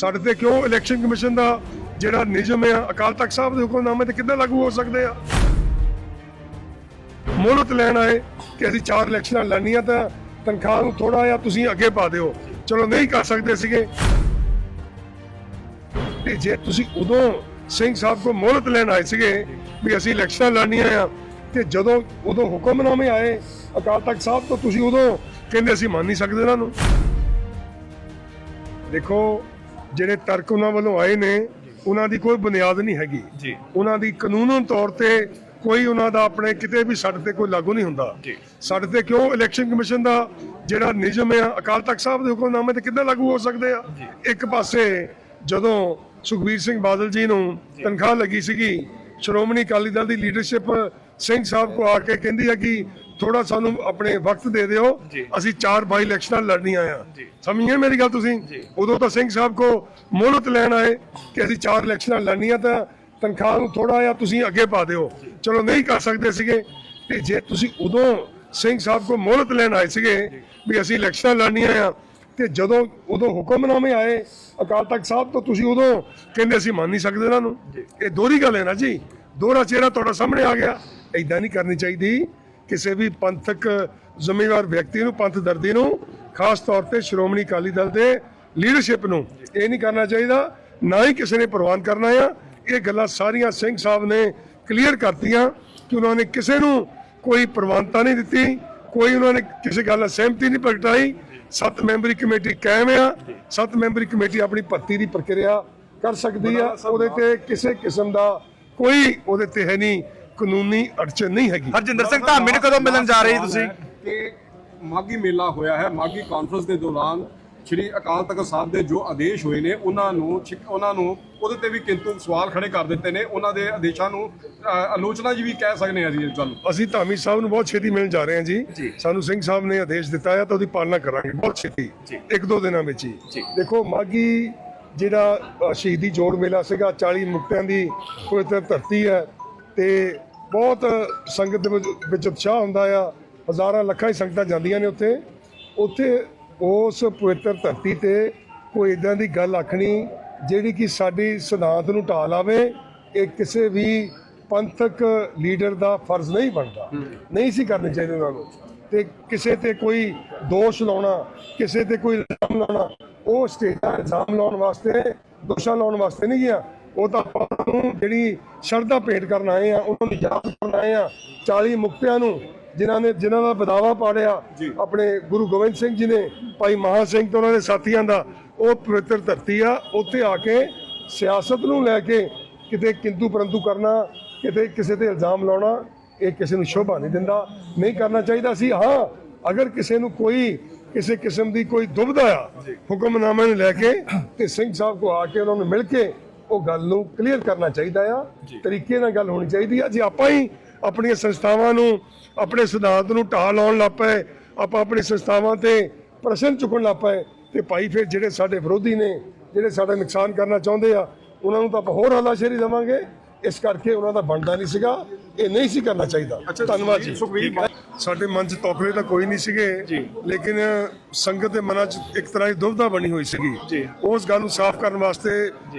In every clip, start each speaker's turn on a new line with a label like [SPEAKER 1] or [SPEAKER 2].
[SPEAKER 1] ਸਾਡੇ ਤੇ ਕਿਉਂ ਇਲੈਕਸ਼ਨ ਕਮਿਸ਼ਨ ਦਾ ਜਿਹੜਾ ਨਿਯਮ ਆ ਅਕਾਲ ਤਖਤ ਸਾਹਿਬ ਦੇ ਹੁਕਮਨਾਮੇ ਤੇ ਕਿੱਦਾਂ ਲਾਗੂ ਹੋ ਸਕਦੇ ਆ? ਮੋਹਲਤ ਲੈਣ ਆਏ ਕਿ ਅਸੀਂ ਚਾਰ ਇਲੈਕਸ਼ਨਾਂ ਲੜਨੀਆਂ ਤਾਂ ਤਨਖਾਹ ਨੂੰ ਥੋੜਾ ਜਿਹਾ ਤੁਸੀਂ ਅੱਗੇ ਪਾ ਦਿਓ। ਚਲੋ ਨਹੀਂ ਕਰ ਸਕਦੇ ਸੀਗੇ। ਤੇ ਜੇ ਤੁਸੀਂ ਉਦੋਂ ਸਿੰਘ ਸਾਹਿਬ ਕੋ ਮੋਹਲਤ ਲੈਣ ਆਏ ਸੀਗੇ ਵੀ ਅਸੀਂ ਇਲੈਕਸ਼ਨਾਂ ਲੜਨੀਆਂ ਆ, ਤੇ ਜਦੋਂ ਉਦੋਂ ਹੁਕਮਨਾਮੇ ਆਏ, ਅਕਾਲ ਤਖਤ ਸਾਹਿਬ ਤੋਂ ਤੁਸੀਂ ਉਦੋਂ ਕਹਿੰਦੇ ਅਸੀਂ ਮੰਨ ਨਹੀਂ ਸਕਦੇ ਇਹਨਾਂ ਨੂੰ। ਦੇਖੋ ਜਿਹੜੇ ਤਰਕ ਉਹਨਾਂ ਵੱਲੋਂ ਆਏ ਨੇ ਉਹਨਾਂ ਦੀ ਕੋਈ ਬੁਨਿਆਦ ਨਹੀਂ ਹੈਗੀ।
[SPEAKER 2] ਜੀ।
[SPEAKER 1] ਉਹਨਾਂ ਦੀ ਕਾਨੂੰਨਨ ਤੌਰ ਤੇ ਕੋਈ ਉਹਨਾਂ ਦਾ ਆਪਣੇ ਕਿਤੇ ਵੀ ਸਾਡੇ ਤੇ ਕੋਈ ਲਾਗੂ ਨਹੀਂ ਹੁੰਦਾ। ਸਾਡੇ ਤੇ ਕਿਉਂ ਇਲੈਕਸ਼ਨ ਕਮਿਸ਼ਨ ਦਾ ਜਿਹੜਾ ਨਿਯਮ ਆ ਅਕਾਲ ਤਖਤ ਸਾਹਿਬ ਦੇ ਹੁਕਮਨਾਮੇ ਤੇ ਕਿੱਦਾਂ ਲਾਗੂ ਹੋ ਸਕਦੇ ਆ? ਇੱਕ ਪਾਸੇ ਜਦੋਂ ਸੁਖਬੀਰ ਸਿੰਘ ਬਾਦਲ ਜੀ ਨੂੰ ਤਨਖਾਹ ਲੱਗੀ ਸੀਗੀ ਸ਼੍ਰੋਮਣੀ ਅਕਾਲੀ ਦਲ ਦੀ ਲੀਡਰਸ਼ਿਪ ਸਿੰਘ ਸਾਹਿਬ ਕੋ ਆ ਕੇ ਕਹਿੰਦੀ ਆ ਕਿ ਥੋੜਾ ਸਾਨੂੰ ਆਪਣੇ ਵਕਤ ਦੇ ਦਿਓ। ਅਸੀਂ ਚਾਰ ਬਾਈ ਇਲੈਕਸ਼ਨਾਂ ਲੜਨੀਆਂ ਆ। ਸਮਝੀਏ ਮੇਰੀ ਗੱਲ ਤੁਸੀਂ। ਉਦੋਂ ਤਾਂ ਸਿੰਘ ਸਾਹਿਬ ਕੋ ਮੋਹਲਤ ਲੈਣ ਆਏ ਕਿ ਅਸੀਂ ਚਾਰ ਇਲੈਕਸ਼ਨਾਂ ਲੜਨੀਆਂ ਤਾਂ ਤਨਖਾਹ ਨੂੰ ਥੋੜਾ ਜਿਹਾ ਤੁਸੀਂ ਅੱਗੇ ਪਾ ਦਿਓ। ਚਲੋ ਨਹੀਂ ਕਰ ਸਕਦੇ ਸੀਗੇ। ਤੇ ਜੇ ਤੁਸੀਂ ਉਦੋਂ ਸਿੰਘ ਸਾਹਿਬ ਕੋ ਮੋਹਲਤ ਲੈਣ ਆਏ ਸੀਗੇ ਵੀ ਅਸੀਂ ਇਲੈਕਸ਼ਨਾਂ ਲੜਨੀਆਂ ਆ ਤੇ ਜਦੋਂ ਉਦੋਂ ਹੁਕਮਨਾਮੇ ਆਏ ਅਕਾਲ ਤਖਤ ਸਾਹਿਬ ਤੋਂ ਤੁਸੀਂ ਉਦੋਂ ਕਹਿੰਦੇ ਅਸੀਂ ਮੰਨ ਨਹੀਂ ਸਕਦੇ ਇਹਨਾਂ ਨੂੰ। ਇਹ ਦੋਹਰੀ ਗੱਲ ਹੈ ਨਾ ਜੀ। ਦੋਹਰਾ ਚਿਹਰਾ ਤੁਹਾਡਾ ਸਾਹਮਣੇ ਆ ਗਿਆ। ਐਦਾਂ ਨਹੀਂ ਕਰਨੀ ਚਾਹੀਦੀ। ਕਿਸੇ ਵੀ ਪੰਥਕ ਜ਼ਿੰਮੇਵਾਰ ਵਿਅਕਤੀ ਨੂੰ ਪੰਥ ਦਰਦੀ ਨੂੰ ਖਾਸ ਤੌਰ ਤੇ ਸ਼੍ਰੋਮਣੀ ਅਕਾਲੀ ਦਲ ਦੇ ਲੀਡਰਸ਼ਿਪ ਨੂੰ ਇਹ ਨਹੀਂ ਕਰਨਾ ਚਾਹੀਦਾ ਨਾ ਹੀ ਕਿਸੇ ਨੇ ਪ੍ਰਵਾਨ ਕਰਨਾ ਆ। ਇਹ ਗੱਲਾਂ ਸਾਰੀਆਂ ਸਿੰਘ ਸਾਹਿਬ ਨੇ ਕਲੀਅਰ ਕਰਤੀਆਂ ਕਿ ਉਹਨਾਂ ਨੇ ਕਿਸੇ ਨੂੰ ਕੋਈ ਪ੍ਰਵਾਨਤਾ ਨਹੀਂ ਦਿੱਤੀ ਕੋਈ ਉਹਨਾਂ ਨੇ ਕਿਸੇ ਗੱਲ ਨਾਲ ਸਹਿਮਤੀ ਨਹੀਂ ਪ੍ਰਗਟਾਈ। ਸੱਤ ਮੈਂਬਰੀ ਕਮੇਟੀ ਕਾਇਮ ਆ ਸੱਤ ਮੈਂਬਰੀ ਕਮੇਟੀ ਆਪਣੀ ਭਰਤੀ ਦੀ ਪ੍ਰਕਿਰਿਆ ਕਰ ਸਕਦੀ ਆ। ਉਹਦੇ ਤੇ ਕਿਸੇ ਕਿਸਮ ਦਾ ਕੋਈ ਉਹਦੇ ਤੇ ਹੈ ਨਹੀਂ। ਕਾਨੂੰਨੀ ਅੜਚਨ ਨਹੀਂ ਹੈਗੀ।
[SPEAKER 2] ਹਰਜਿੰਦਰ ਸਿੰਘ ਧਾਮੀ ਨੂੰ ਕਦੋਂ ਮਿਲਣ ਜਾ ਰਹੇ ਜੀ ਤੁਸੀਂ?
[SPEAKER 3] ਕਿ ਮਾਗੀ ਮੇਲਾ ਹੋਇਆ ਹੈ। ਮਾਗੀ ਕਾਨਫਰੰਸ ਦੇ ਦੌਰਾਨ ਸ਼੍ਰੀ ਅਕਾਲ ਤਖਤ ਸਾਹਿਬ ਦੇ ਜੋ ਆਦੇਸ਼ ਹੋਏ ਨੇ ਉਹਨਾਂ ਨੂੰ ਉਹਨਾਂ ਨੂੰ ਉਹਦੇ ਤੇ ਵੀ ਕਿੰਤੂ ਸਵਾਲ ਖੜੇ ਕਰ ਦਿੱਤੇ ਨੇ। ਉਹਨਾਂ ਦੇ ਆਦੇਸ਼ਾਂ ਨੂੰ ਆਲੋਚਨਾ ਜੀ ਵੀ ਕਹਿ ਸਕਦੇ ਹਾਂ ਜੀ ਇਸ ਗੱਲ
[SPEAKER 1] ਅਸੀਂ ਧਾਮੀ ਸਾਹਿਬ ਨੂੰ ਬਹੁਤ ਛੇਤੀ ਮਿਲਣ ਜਾ ਰਹੇ ਹਾਂ ਜੀ। ਸਾਨੂੰ ਸਿੰਘ ਸਾਹਿਬ ਨੇ ਆਦੇਸ਼ ਦਿੱਤਾ ਹੈ ਤਾਂ ਉਹਦੀ ਪਾਲਣਾ ਕਰਾਂਗੇ ਬਹੁਤ ਛੇਤੀ। ਇੱਕ ਦੋ ਦਿਨਾਂ ਵਿੱਚ ਹੀ। ਦੇਖੋ ਮਾਗੀ ਜਿਹੜਾ ਸ਼ਹੀਦੀ ਜੋੜ ਮੇਲਾ ਸੀਗਾ 40 ਮੁਕਤਿਆਂ ਦੀ ਪਵਿੱਤਰ ਧਰਤੀ ਹੈ ਤੇ ਬਹੁਤ ਸੰਗਤ ਦੇ ਵਿੱਚ- ਉਤਸ਼ਾਹ ਹੁੰਦਾ ਆ। ਹਜ਼ਾਰਾਂ ਲੱਖਾਂ ਹੀ ਸੰਗਤਾਂ ਜਾਂਦੀਆਂ ਨੇ ਉੱਥੇ। ਉੱਥੇ ਉਸ ਪਵਿੱਤਰ ਧਰਤੀ ਤੇ ਕੋਈ ਇਦਾਂ ਦੀ ਗੱਲ ਆਖਣੀ ਜਿਹੜੀ ਕਿ ਸਾਡੀ ਸਿਧਾਂਤ ਨੂੰ ਢਾਹ ਲਾਵੇ। ਇਹ ਕਿਸੇ ਵੀ ਪੰਥਕ ਲੀਡਰ ਦਾ ਫਰਜ਼ ਨਹੀਂ ਬਣਦਾ। ਨਹੀਂ ਸੀ ਕਰਨੀ ਚਾਹੀਦੀ ਉਹਨਾਂ ਨੂੰ। ਤੇ ਕਿਸੇ ਤੇ ਕੋਈ ਦੋਸ਼ ਲਾਉਣਾ ਕਿਸੇ ਤੇ ਕੋਈ ਇਲਜ਼ਾਮ ਲਾਉਣਾ ਉਹ ਸਟੇਟਾਂ ਇਲਜ਼ਾਮ ਲਾਉਣ ਵਾਸਤੇ ਦੋਸ਼ਾਂ ਲਾਉਣ ਵਾਸਤੇ ਨਹੀਂ ਗਿਆ। ਉਹ ਤਾਂ ਆਪਾਂ ਨੂੰ ਜਿਹੜੀ ਸ਼ਰਧਾ ਭੇਟ ਕਰਨ ਆਏ ਆ ਉਹਨਾਂ ਨੂੰ ਯਾਦ ਕਰਨ ਆਏ ਆ 40 ਮੁਕਤਿਆਂ ਨੂੰ ਜਿਨ੍ਹਾਂ ਨੇ ਜਿਨ੍ਹਾਂ ਦਾ ਬਦਾਵਾ ਪਾੜਿਆ ਆਪਣੇ ਗੁਰੂ ਗੋਬਿੰਦ ਸਿੰਘ ਜੀ ਨੇ ਭਾਈ ਮਹਾ ਸਿੰਘ ਤੇ ਉਹਨਾਂ ਦੇ ਸਾਥੀਆਂ ਦਾ ਉਹ ਪਵਿੱਤਰ ਧਰਤੀ ਆ ਉੱਥੇ ਆ ਕੇ ਸਿਆਸਤ ਨੂੰ ਲੈ ਕੇ ਕਿਤੇ ਕਿੰਤੂ ਪਰੰਤੂ ਕਰਨਾ ਕਿਤੇ ਕਿਸੇ ਤੇ ਇਲਜ਼ਾਮ ਲਾਉਣਾ ਇਹ ਕਿਸੇ ਨੂੰ ਸ਼ੋਭਾ ਨਹੀਂ ਦਿੰਦਾ ਨਹੀਂ ਕਰਨਾ ਚਾਹੀਦਾ ਸੀ। ਹਾਂ ਅਗਰ ਕਿਸੇ ਨੂੰ ਕੋਈ ਕਿਸੇ ਕਿਸਮ ਦੀ ਕੋਈ ਦੁਬਿਧਾ ਆ ਹੁਕਮਨਾਮੇ ਨੂੰ ਲੈ ਕੇ ਤੇ ਸਿੰਘ ਸਾਹਿਬ ਕੋ ਆ ਕੇ ਉਹਨਾਂ ਨੂੰ ਮਿਲ ਕੇ ਉਹ ਗੱਲ ਨੂੰ ਕਲੀਅਰ ਕਰਨਾ ਚਾਹੀਦਾ ਆ ਤਰੀਕੇ ਨਾਲ ਗੱਲ ਹੋਣੀ ਚਾਹੀਦੀ ਆ। ਜੇ ਆਪਾਂ ਹੀ ਆਪਣੀਆਂ ਸੰਸਥਾਵਾਂ ਨੂੰ ਆਪਣੇ ਸਿਧਾਂਤ ਨੂੰ ਢਾਹ ਲਾਉਣ ਲੱਗ ਪਏ ਆਪਾਂ ਆਪਣੀ ਸੰਸਥਾਵਾਂ ਤੇ ਪ੍ਰਸ਼ਨ ਚੁੱਕਣ ਲੱਗ ਪਏ ਤੇ ਭਾਈ ਫਿਰ ਜਿਹੜੇ ਸਾਡੇ ਵਿਰੋਧੀ ਨੇ ਜਿਹੜੇ ਸਾਡਾ ਨੁਕਸਾਨ ਕਰਨਾ ਚਾਹੁੰਦੇ ਆ ਉਹਨਾਂ ਨੂੰ ਤਾਂ ਆਪਾਂ ਹੋਰ ਹਲਾਸ਼ੇਰੀ ਦੇਵਾਂਗੇ। ਇਸ ਕਰਕੇ ਉਹਨਾਂ ਦਾ ਬਣਦਾ ਨਹੀਂ ਸੀਗਾ। ਇਹ ਨਹੀਂ ਸੀ ਕਰਨਾ ਚਾਹੀਦਾ। ਧੰਨਵਾਦ ਜੀ।
[SPEAKER 3] ਸੁਖਬੀਰ
[SPEAKER 1] ਸਾਡੇ ਮਨ 'ਚ ਤੋਖਲੇ ਤਾਂ ਕੋਈ ਨਹੀਂ ਸੀਗੇ। ਲੇਕਿਨ ਸੰਗਤ ਦੇ ਮਨਾਂ 'ਚ ਇੱਕ ਤਰ੍ਹਾਂ ਦੀ ਦੁਬਿਧਾ ਬਣੀ ਹੋਈ ਸੀਗੀ। ਉਸ ਗੱਲ ਨੂੰ ਸਾਫ਼ ਕਰਨ ਵਾਸਤੇ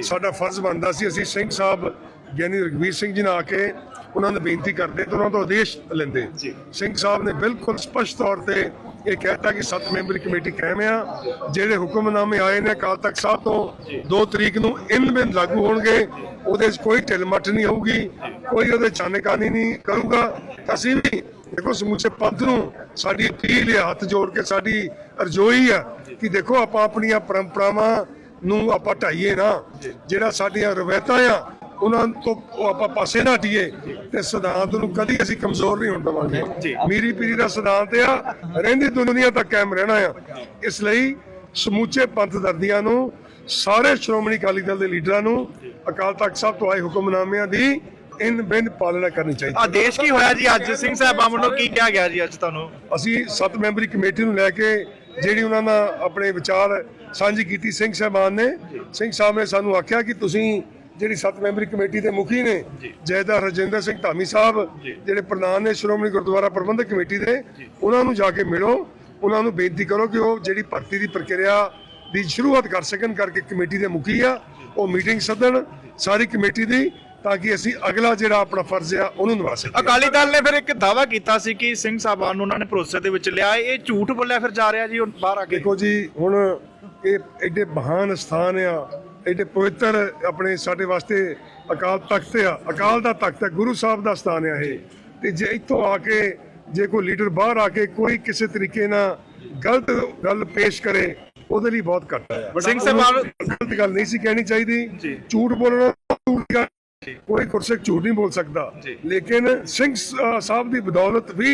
[SPEAKER 1] ਸਾਡਾ ਫਰਜ਼ ਬਣਦਾ ਸੀ। ਅਸੀਂ ਸਿੰਘ ਸਾਹਿਬ ਗਿਆਨੀ ਰਗਵੀਰ ਸਿੰਘ ਜੀ ਨਾਲ ਆ ਕੇ ਉਹਨਾਂ ਨੂੰ ਬੇਨਤੀ ਕਰਦੇ ਤੇ ਉਹਨਾਂ ਤੋਂ ਆਦੇਸ਼ ਲੈਂਦੇ। ਸਿੰਘ ਸਾਹਿਬ ਨੇ ਬਿਲਕੁਲ ਸਪਸ਼ਟ ਤੌਰ ਤੇ ਇਹ ਕਹਿਤਾ ਕਿ ਸੱਤ ਮੈਂਬਰੀ ਕਮੇਟੀ ਕਾਇਮ ਆ ਜਿਹੜੇ ਹੁਕਮਨਾਮੇ ਆਏ ਨੇ ਅਕਾਲ ਤਖਤ ਸਾਹਿਬ ਤੋਂ 2 ਤਰੀਕ ਨੂੰ ਇਨ ਬਿਨ ਲਾਗੂ ਹੋਣਗੇ ਉਹਦੇ 'ਚ ਕੋਈ ਢਿਲਮਟ ਨਹੀਂ ਹੋਊਗੀ ਕੋਈ ਉਹਦੇ ਚਾਨਕਾਨੀ ਨਹੀਂ ਕਰੂਗਾ। ਅਸੀਂ ਵੀ ਦੇਖੋ ਸਮੁੱਚੇ ਪੰਥ ਨੂੰ ਸਾਡੀ ਅਪੀਲ ਹੈ ਹੱਥ ਜੋੜ ਕੇ ਸਾਡੀ ਅਰਜ਼ੋਈ ਆ ਕਿ ਦੇਖੋ ਆਪਾਂ ਆਪਣੀਆਂ ਪਰੰਪਰਾਵਾਂ ਨੂੰ ਆਪਾਂ ਢਾਈਏ ਨਾ ਜਿਹੜਾ ਸਾਡੀਆਂ ਰਵਾਇਤਾਂ ਆ ਉਹਨਾਂ ਤੋਂ ਉਹ ਆਪਾਂ ਪਾਸੇ ਨਾ ਹਟੀਏ ਤੇ ਸਿਧਾਂਤ ਨੂੰ ਕਦੀ ਅਸੀਂ ਕਮਜ਼ੋਰ ਨਹੀਂ ਹੋਣ ਦੇਵਾਂਗੇ। ਮੀਰੀ ਪੀਰੀ ਦਾ ਸਿਧਾਂਤ ਆ ਰਹਿੰਦੀ ਦੁਨੀਆ ਤੱਕ ਕਾਇਮ ਰਹਿਣਾ ਆ। ਇਸ ਲਈ ਸਮੁੱਚੇ ਪੰਥ ਦਰਦੀਆਂ ਨੂੰ ਸਾਰੇ ਸ਼੍ਰੋਮਣੀ ਅਕਾਲੀ ਦਲ ਦੇ ਲੀਡਰਾਂ ਨੂੰ ਅਕਾਲ ਤਖਤ ਸਾਹਿਬ ਤੋਂ ਆਏ ਹੁਕਮਨਾਮਿਆਂ ਦੀ ਇਨ ਬਿਨ ਪਾਲਣਾ ਕਰਨੀ ਚਾਹੀਦੀ ਹੈ।
[SPEAKER 2] ਆਦੇਸ਼ ਕੀ ਹੋਇਆ ਜੀ ਅੱਜ? ਸਿੰਘ ਸਾਹਿਬਾਂ ਵੱਲੋਂ ਕੀ ਕਿਹਾ ਗਿਆ ਜੀ ਅੱਜ ਤੁਹਾਨੂੰ?
[SPEAKER 1] ਅਸੀਂ ਸੱਤ ਮੈਂਬਰੀ ਕਮੇਟੀ ਨੂੰ ਲੈ ਕੇ ਜਿਹੜੀ ਉਹਨਾਂ ਨਾਲ ਆਪਣੇ ਵਿਚਾਰ ਸਾਂਝੀ ਕੀਤੀ ਸਿੰਘ ਸਾਹਿਬਾਨ ਨੇ। ਸਿੰਘ ਸਾਹਿਬ ਨੇ ਸਾਨੂੰ ਆਖਿਆ ਕਿ ਤੁਸੀਂ ਜਿਹੜੀ ਸੱਤ ਮੈਂਬਰੀ ਕਮੇਟੀ ਦੇ ਮੁਖੀ ਨੇ ਜੈਦਾ ਰਜਿੰਦਰ ਸਿੰਘ ਧਾਮੀ ਸਾਹਿਬ ਜਿਹੜੇ ਪ੍ਰਧਾਨ ਨੇ ਸ਼੍ਰੋਮਣੀ ਗੁਰਦੁਆਰਾ ਪ੍ਰਬੰਧਕ ਕਮੇਟੀ ਦੇ ਉਹਨਾਂ ਨੂੰ ਜਾ ਕੇ ਮਿਲੋ ਉਹਨਾਂ ਨੂੰ ਬੇਨਤੀ ਕਰੋ ਕਿ ਉਹ ਜਿਹੜੀ ਭਰਤੀ ਦੀ ਪ੍ਰਕਿਰਿਆ ਦੀ ਸ਼ੁਰੂਆਤ ਕਰ ਸਕਣ ਕਰਕੇ ਕਮੇਟੀ ਦੇ ਮੁਖੀ ਆ ਉਹ ਮੀਟਿੰਗ ਸੱਦਣ ਸਾਰੀ ਕਮੇਟੀ ਦੀ ਤਾਂ ਕਿ ਅਸੀਂ ਅਗਲਾ ਜਿਹੜਾ ਆਪਣਾ ਫਰਜ਼ ਆ ਉਹਨੂੰ ਨਿਭਾ ਸਕੀਏ।
[SPEAKER 2] ਅਕਾਲੀ ਦਲ ਨੇ ਫਿਰ ਇੱਕ ਦਾਵਾ ਕੀਤਾ ਸੀ ਕਿ ਸਿੰਘ ਸਾਹਿਬਾਨ ਨੂੰ ਉਹਨਾਂ ਨੇ ਭਰੋਸੇ ਦੇ ਵਿੱਚ ਲਿਆ ਇਹ ਝੂਠ ਬੋਲਿਆ ਫਿਰ ਜਾ ਰਿਹਾ ਜੀ ਬਾਹਰ ਆ ਕੇ।
[SPEAKER 1] ਦੇਖੋ ਜੀ ਹੁਣ ਇਹ ਐਡੇ ਮਹਾਨ ਸਥਾਨ ਆ ਐਡੇ ਪਵਿੱਤਰ ਆਪਣੇ ਸਾਡੇ ਵਾਸਤੇ ਅਕਾਲ ਤਖਤ ਆ ਅਕਾਲ ਦਾ ਤਖਤ ਹੈ ਗੁਰੂ ਸਾਹਿਬ ਦਾ ਸਥਾਨ ਆ ਇਹ। ਤੇ ਜੇ ਇੱਥੋਂ ਆ ਕੇ ਜੇ ਕੋਈ ਲੀਡਰ ਬਾਹਰ ਆ ਕੇ ਕੋਈ ਕਿਸੇ ਤਰੀਕੇ ਨਾਲ ਗਲਤ ਗੱਲ ਪੇਸ਼ ਕਰੇ ਉਹਦੇ ਲਈ ਬਹੁਤ ਘੱਟ ਹੈ
[SPEAKER 2] ਸਿੰਘ ਸਾਹਿਬਾਨ
[SPEAKER 1] ਗਲਤ ਗੱਲ ਨਹੀਂ ਸੀ ਕਹਿਣੀ ਚਾਹੀਦੀ। ਝੂਠ ਬੋਲਣਾ ਝੂਠ ਕੋਈ ਗੁਰਸਿੱਖ ਝੂਠ ਨਹੀਂ ਬੋਲ ਸਕਦਾ। ਲੇਕਿਨ ਸਿੰਘ ਸਾਹਿਬ ਦੀ ਬਦੌਲਤ ਵੀ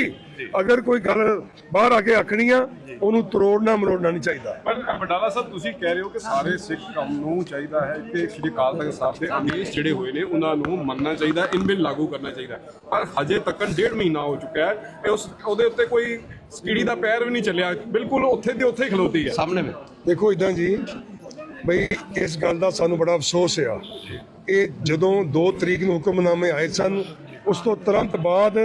[SPEAKER 1] ਅਗਰ ਕੋਈ ਗੱਲ ਬਾਹਰ ਆ ਕੇ ਆਖਣੀ ਆ ਉਹਨੂੰ ਤਰੋੜਨਾ ਮਰੋੜਨਾ ਨਹੀਂ ਚਾਹੀਦਾ।
[SPEAKER 3] ਪਰ ਬਟਾਲਾ ਸਾਹਿਬ ਤੁਸੀਂ ਕਹਿ ਰਹੇ ਹੋ ਕਿ ਸਾਰੇ ਸਿੱਖ ਕੰਮ ਨੂੰ ਚਾਹੀਦਾ ਹੈ ਕਿ ਸ਼੍ਰੀ ਅਕਾਲ ਤਖਤ ਸਾਹਿਬ ਦੇ ਆਦੇਸ਼ ਜਿਹੜੇ ਹੋਏ ਨੇ ਉਹਨਾਂ ਨੂੰ ਮੰਨਣਾ ਚਾਹੀਦਾ ਇਨ ਬਿਨ ਲਾਗੂ ਕਰਨਾ ਚਾਹੀਦਾ। ਪਰ ਹਜੇ ਤੱਕ ਡੇਢ ਮਹੀਨਾ ਹੋ ਚੁੱਕਾ ਹੈ ਇਹ ਉਸ ਉਹਦੇ ਉੱਤੇ ਕੋਈ ਸਕੀੜੀ ਦਾ ਪੈਰ ਵੀ ਨਹੀਂ ਚੱਲਿਆ। ਬਿਲਕੁਲ ਉੱਥੇ ਦੇ ਉੱਥੇ ਹੀ ਖਲੋਤੀ ਹੈ। ਸਾਹਮਣੇ ਵਿੱਚ
[SPEAKER 1] ਦੇਖੋ ਇਦਾਂ ਜੀ ਬਈ, ਇਸ ਗੱਲ ਦਾ ਸਾਨੂੰ ਬੜਾ ਅਫਸੋਸ ਆ। ਇਹ ਜਦੋਂ 2 ਤਰੀਕ ਨੂੰ ਹੁਕਮਨਾਮੇ ਆਏ ਸਨ, ਉਸ ਤੋਂ ਤੁਰੰਤ ਬਾਅਦ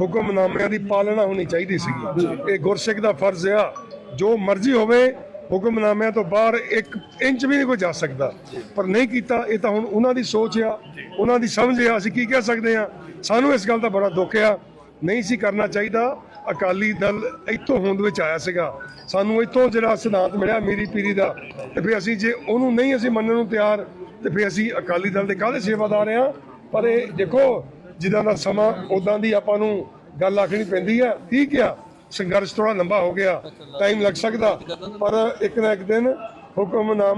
[SPEAKER 1] ਹੁਕਮਨਾਮਿਆਂ ਦੀ ਪਾਲਣਾ ਹੋਣੀ ਚਾਹੀਦੀ ਸੀਗੀ ਇਹ ਗੁਰਸਿੱਖ ਦਾ ਫਰਜ਼ ਆ। ਜੋ ਮਰਜ਼ੀ ਹੋਵੇ, ਹੁਕਮਨਾਮਿਆਂ ਤੋਂ ਬਾਹਰ ਇੱਕ ਇੰਚ ਵੀ ਨਹੀਂ ਕੋਈ ਜਾ ਸਕਦਾ। ਪਰ ਨਹੀਂ ਕੀਤਾ, ਇਹ ਤਾਂ ਹੁਣ ਉਹਨਾਂ ਦੀ ਸੋਚ ਆ। ਉਹਨਾਂ ਦੀ ਸਮਝ ਆ, ਅਸੀਂ ਕੀ ਕਹਿ ਸਕਦੇ ਆ? ਸਾਨੂੰ ਇਸ ਗੱਲ ਦਾ ਬੜਾ ਦੁੱਖ ਆ। ਨਹੀਂ ਸੀ ਕਰਨਾ ਚਾਹੀਦਾ। ਅਕਾਲੀ ਦਲ ਇੱਥੋਂ ਹੋਂਦ ਵਿੱਚ ਆਇਆ ਸੀਗਾ। ਸਾਨੂੰ ਇੱਥੋਂ ਜਿਹੜਾ ਸਿਧਾਂਤ ਮਿਲਿਆ ਮੇਰੀ ਪੀਰੀ ਦਾ, ਤੇ ਫਿਰ ਅਸੀਂ ਜੇ ਉਹਨੂੰ ਨਹੀਂ ਅਸੀਂ ਮੰਨਣ ਨੂੰ ਤਿਆਰ, ਤੇ ਫਿਰ ਅਸੀਂ ਅਕਾਲੀ ਦਲ ਦੇ ਕਾਹਦੇ ਸੇਵਾਦਾਰ ਆ ਪਰ ਇਹ ਦੇਖੋ, ਜਿੱਦਾਂ ਦਾ ਸਮਾਂ ਉਦਾਂ ਦੀ ਆਪਾਂ ਨੂੰ ਗੱਲ ਆਖਣੀ ਪੈਂਦੀ ਆ। ਠੀਕ ਆ, ਸੰਘਰਸ਼ ਥੋੜਾ ਲੰਬਾ ਹੋ ਗਿਆ ਟਾਈਮ ਲੱਗ ਸਕਦਾ, ਪਰ ਇੱਕ ਨਾ ਇੱਕ ਦਿਨ ਹੁਕਮਨਾਮੇ